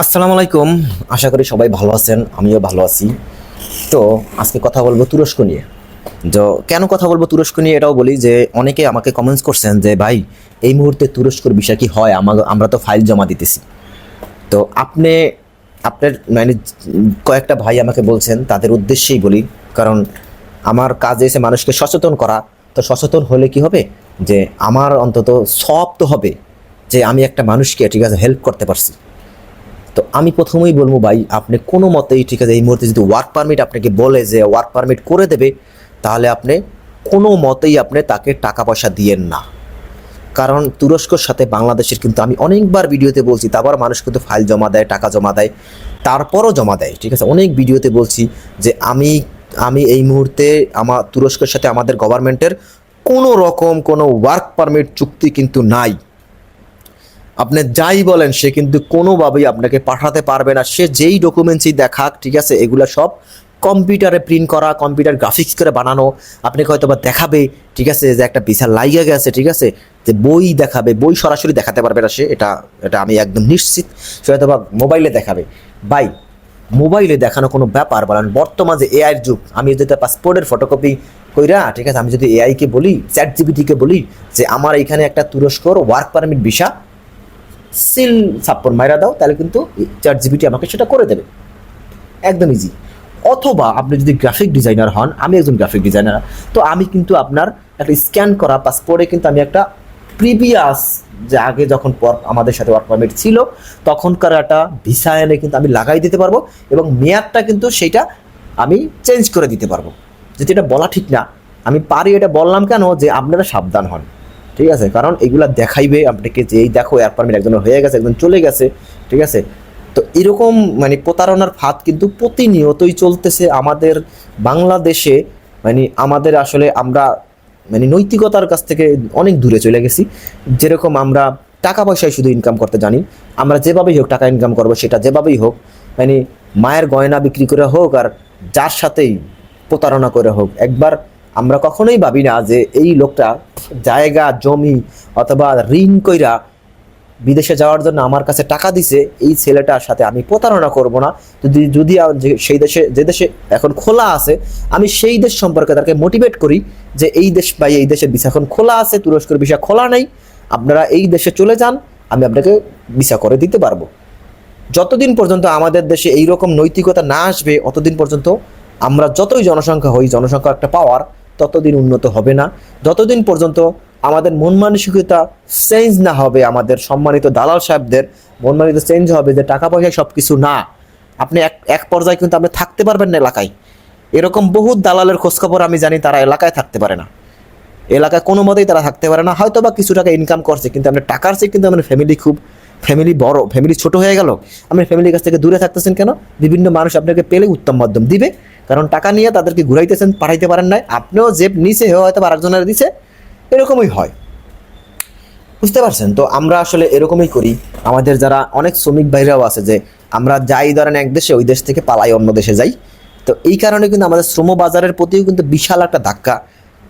আসসালামু আলাইকুম। আশা করি সবাই ভালো আছেন, আমিও ভালো আছি। তো আজকে কথা বলব তুরস্ক নিয়ে। তো কেন কথা বলব তুরস্ক নিয়ে এটাও বলি যে, অনেকে আমাকে কমেন্টস করছেন যে, ভাই, এই মুহূর্তে তুরস্কর বিষয় কি হয়? আমা আমরা তো ফাইল জমা দিতেছি। তো আপনি, আপনার মানে কয়েকটা ভাই আমাকে বলছেন, তাদের উদ্দেশ্যেই বলি। কারণ আমার কাজ এসে মানুষকে সচেতন করা, তো সচেতন হলে কি হবে? যে, আমার অন্তত সব তো হবে যে, আমি একটা মানুষকে ঠিক আছে হেল্প করতে পারছি। তো আমি প্রথমেই বলব ভাই, আপনি কোনো মতেই ঠিক আছে, এই মুহূর্তে যদি ওয়ার্ক পারমিট আপনাকে বলে যে ওয়ার্ক পারমিট করে দেবে, তাহলে আপনি কোনো মতেই আপনি তাকে টাকা পয়সা দিয়েন না। কারণ তুরস্কর সাথে বাংলাদেশের কিন্তু আমি অনেকবার ভিডিওতে বলছি তারপর মানুষ কিন্তু ফাইল জমা দেয়, টাকা জমা দেয়, তারপরও জমা দেয়, ঠিক আছে? অনেক ভিডিওতে বলছি যে আমি আমি এই মুহূর্তে আমার তুরস্কের সাথে আমাদের গভর্নমেন্টের কোনো রকম কোনো ওয়ার্ক পারমিট চুক্তি কিন্তু নাই। আপনি যাই বলেন, সে কিন্তু কোনোভাবেই আপনাকে পাঠাতে পারবে না। সে যেই ডকুমেন্টসই দেখাক, ঠিক আছে, এগুলো সব কম্পিউটারে প্রিন্ট করা, কম্পিউটার গ্রাফিক্স করে বানানো। আপনাকে হয়তো বা দেখাবে, ঠিক আছে, যে একটা বিশাল লাইগা গেছে, ঠিক আছে, যে বই দেখাবে, বই সরাসরি দেখাতে পারবে না সে। এটা এটা আমি একদম নিশ্চিত, সে হয়তো বা মোবাইলে দেখাবে। বাই মোবাইলে দেখানো কোনো ব্যাপার, বলেন, বর্তমান যে এআইয়ের যুগ, আমি যদি পাসপোর্টের ফটোকপি কইরা, ঠিক আছে, আমি যদি এআইকে বলি চ্যাট জিবিটিকে বলি, যে আমার এখানে একটা তুরস্কর work permit visa seal support মাইরা দাও, তাহলে কিন্তু চার জিবিটি আমাকে সেটা করে দেবে। একদম ইজি অথবা আপনি যদি গ্রাফিক ডিজাইনার হন, আমি একজন গ্রাফিক ডিজাইনার তো আমি কিন্তু আপনার একটা স্ক্যান করা পাসপোর্টে কিন্তু আমি একটা প্রিভিয়াস যে আগে যখন আমাদের সাথে ওয়ার্ক পারমিট ছিল, তখনকার একটা ভিসা এনে কিন্তু আমি লাগাই দিতে পারব এবং মেয়াদটা কিন্তু সেইটা আমি চেঞ্জ করে দিতে পারব। যদি এটা বলা ঠিক না, আমি পারি এটা বললাম কেন? যে আপনারা সাবধান হন। ঠিক আছে? কারণ এগুলা দেখাইবে আপনাকে যে, এই দেখো এয়ার পারমিট একজন হয়ে গেছে, একজন চলে গেছে। ঠিক আছে? তো এরকম মানে প্রতারণার ফাঁদ কিন্তু প্রতিনিয়তই চলতেছে আমাদের বাংলাদেশে। মানে আমাদের আসলে আমরা মানে নৈতিকতার কাছ থেকে অনেক দূরে চলে গেছি। যেরকম আমরা টাকা পয়সায় শুধু ইনকাম করতে জানি। আমরা যেভাবেই হোক টাকা ইনকাম করব, সেটা যেভাবেই হোক মানে মায়ের গয়না বিক্রি করে হোক আর যার সাথেই প্রতারণা করে হোক, একবার আমরা কখনোই ভাবি না যে এই লোকটা জায়গা, জমি অথবা ঋণ কইরা বিদেশে যাওয়ার জন্য আমার কাছে টাকা দিছে, এই ছেলেটার সাথে আমি প্রতারণা করব না। যদি যদি সেই দেশে, যে দেশে এখন খোলা আছে, আমি সেই দেশ সম্পর্কে তাকে মোটিভেট করি যে এই দেশ বা এই দেশের ভিসা এখন খোলা আছে, তুরস্কের ভিসা খোলা নেই, আপনারা এই দেশে চলে যান, আমি আপনাকে ভিসা করে দিতে পারব। যতদিন পর্যন্ত আমাদের দেশে এই রকম নৈতিকতা না আসবে, অতদিন পর্যন্ত আমরা যতই জনসংখ্যা হই জনসংখ্যা একটা পাওয়ার ততদিন উন্নত হবে না। যতদিন পর্যন্ত আমাদের মন মানসিকতা চেঞ্জ না হবে, আমাদের সম্মানিত দালাল সাহেবদের মন মানসিকতা চেঞ্জ হবে যে টাকা পয়সা সব কিছু না। আপনি এক এক পর্যায়ে কিন্তু আপনি থাকতে পারবেন না এলাকায়। এরকম বহুত দালালের খোঁজখবর আমি জানি, তারা এলাকায় থাকতে পারে না। এলাকায় কোনো মতেই তারা থাকতে পারে না। হয়তো বা কিছু টাকা ইনকাম করছে, কিন্তু আপনার টাকার চেয়ে কিন্তু আপনার ফ্যামিলি খুব ফ্যামিলি বড় ফ্যামিলি ছোট হয়ে গেল। আপনি ফ্যামিলির কাছ থেকে দূরে থাকতেছেন কেন? বিভিন্ন মানুষ আপনাকে পেলে উত্তম মাধ্যম দিবে। কারণ টাকা নিয়ে তাদেরকে ঘুরাইতেছেন, পাঠাইতে পারেন নাই। আপনিও যে নিচে হয়তো আরেকজনের দিছে। এরকমই হয়। বুঝতে পারছেন? তো আমরা আসলে এরকমই করি। আমাদের যারা অনেক শ্রমিক ভাইরাও আছে যে আমরা যাই ধরেন এক দেশে, ওই দেশ থেকে পালাই অন্য দেশে যাই। তো এই কারণে কিন্তু আমাদের শ্রম বাজারের প্রতিও কিন্তু বিশাল একটা ধাক্কা।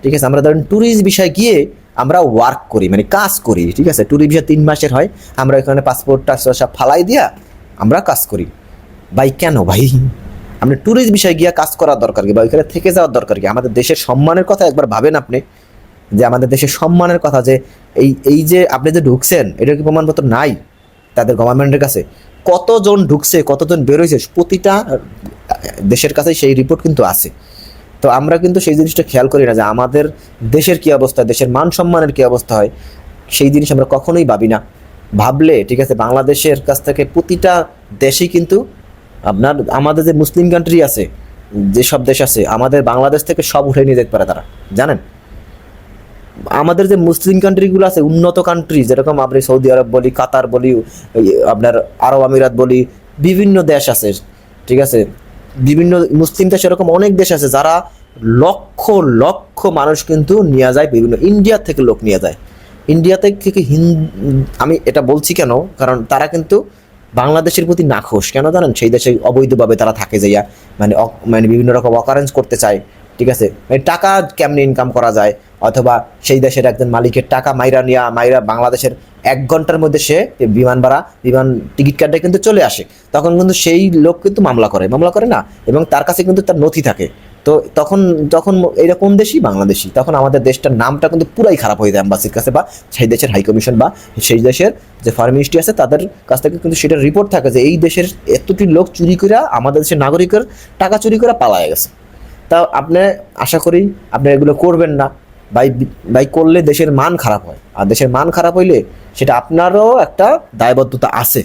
ঠিক আছে? আমরা ধরেন ট্যুরিস্ট বিষয়ে গিয়ে আমরা ওয়ার্ক করি মানে কাজ করি। ঠিক আছে? ট্যুরিস্ট ভিসা তিন মাসের হয়। আমরা এখানে পাসপোর্ট টাসপোর্ট সব ফালাই দিয়া আমরা কাজ করি। ভাই, কেন ভাই? আপনি ট্যুরিস্ট বিষয়ে গিয়ে কাজ করার দরকার কি বা ওইখানে থেকে যাওয়ার দরকার কি? আমাদের দেশের সম্মানের কথা একবার ভাবেন আপনি। যে আমাদের দেশের সম্মানের কথা যে এই এই যে আপনি যে ঢুকছেন এটার কি প্রমাণপত্র নাই তাদের গভর্নমেন্টের কাছে? কতজন ঢুকছে, কতজন বেরোইছে, প্রতিটা দেশের কাছে সেই রিপোর্ট কিন্তু আছে। তো আমরা কিন্তু সেই জিনিসটা খেয়াল করি না যে আমাদের দেশের কি অবস্থা, দেশের মান সম্মানের কি অবস্থা হয়, সেই জিনিস আমরা কখনোই ভাবি না। ভাবলে, ঠিক আছে, বাংলাদেশের কাছ থেকে প্রতিটা দেশই কিন্তু আপনার, আমাদের যে মুসলিম কান্ট্রি আছে, যেসব দেশ আছে, আমাদের বাংলাদেশ থেকে সব উঠে নিয়ে যেতে পারে তারা। জানেন? আমাদের যে মুসলিম কান্ট্রিগুলো আছে, উন্নত কান্ট্রি যেরকম আপনি সৌদি আরব বলি, কাতার বলি আপনার আরব আমিরাত বলি, বিভিন্ন দেশ আছে, ঠিক আছে? বিভিন্ন মুসলিম দেশ, এরকম অনেক দেশ আছে, যারা লক্ষ লক্ষ মানুষ কিন্তু নিয়ে যায়, বিভিন্ন ইন্ডিয়া থেকে লোক নিয়ে যায়। ইন্ডিয়াতে থেকে হিন্দ আমি এটা বলছি কেন? কারণ তারা কিন্তু বাংলাদেশের প্রতি নাখোশ। কেন জানেন? সেই দেশে অবৈধভাবে তারা থাকে যাইয়া মানে মানে বিভিন্ন রকম অকারেন্স করতে চায়, ঠিক আছে? মানে টাকা কেমনে ইনকাম করা যায়? অথবা সেই দেশের একজন মালিকের টাকা মাইরা নিয়া, মাইরা বাংলাদেশের এক ঘণ্টার মধ্যে সে বিমান ভাড়া, বিমান টিকিট কাটে কিন্তু চলে আসে। তখন কিন্তু সেই লোক কিন্তু মামলা করে। মামলা করে না। এবং তার কাছে কিন্তু তার নথি থাকে। তো তখন, যখন এটা কোন দেশই? বাংলাদেশি তখন আমাদের দেশটার নামটা কিন্তু পুরাই খারাপ হয়ে যায় অ্যাম্বাসির কাছে বা সেই দেশের হাইকমিশন বা সেই দেশের যে ফরেন মিনিস্ট্রি আছে, তাদের কাছ থেকে কিন্তু সেটার রিপোর্ট থাকে যে এই দেশের এতটি লোক চুরি করে আমাদের দেশের নাগরিকের টাকা চুরি করে পালায় গেছে। তা আপনি, আশা করি আপনি এগুলো করবেন না। বাই বাই করলে দেশের মান খারাপ হয়। আর দেশের মান খারাপ হইলে সেটা আপনারও একটা দায়বদ্ধতা আছে।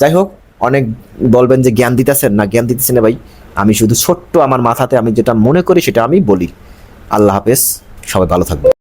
যাই হোক অনেক বলবেন যে জ্ঞান দিতেছেন? না, জ্ঞান দিতেছেন ভাই। আমি শুধু ছোট্ট আমার মাথাতে আমি যেটা মনে করি সেটা আমি বলি। আল্লাহ হাফেজ, সবাই ভালো থাকবে